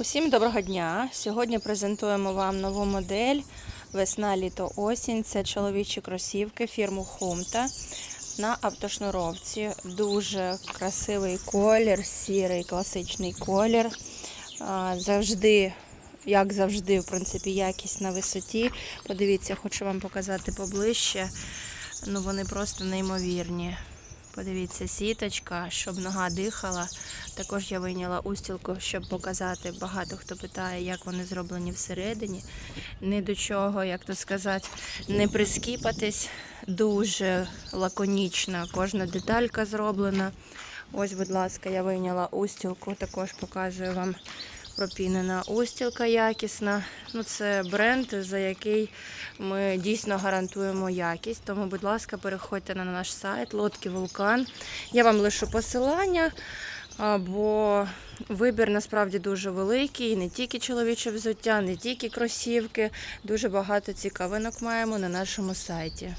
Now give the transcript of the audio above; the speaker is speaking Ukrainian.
Усім доброго дня! Сьогодні презентуємо вам нову модель весна, літо, осінь. Це чоловічі кросівки фірму Хумта на автошнуровці. Дуже красивий колір, сірий класичний колір. Завжди, як завжди, в принципі, якість на висоті. Подивіться, хочу вам показати поближче. Ну, вони просто неймовірні. Подивіться, сіточка, щоб нога дихала. Також я вийняла устілку, щоб показати. Багато хто питає, як вони зроблені всередині. Ні до чого, як то сказати, не прискіпатись. Дуже лаконічна кожна деталька зроблена. Ось, будь ласка, я вийняла устілку, також показую вам пропінена устілка якісна. Ну, це бренд, за який ми дійсно гарантуємо якість. Тому, будь ласка, переходьте на наш сайт Лодки Вулкан. Я вам лишу посилання, бо вибір насправді дуже великий. Не тільки чоловіче взуття, не тільки кросівки. Дуже багато цікавинок маємо на нашому сайті.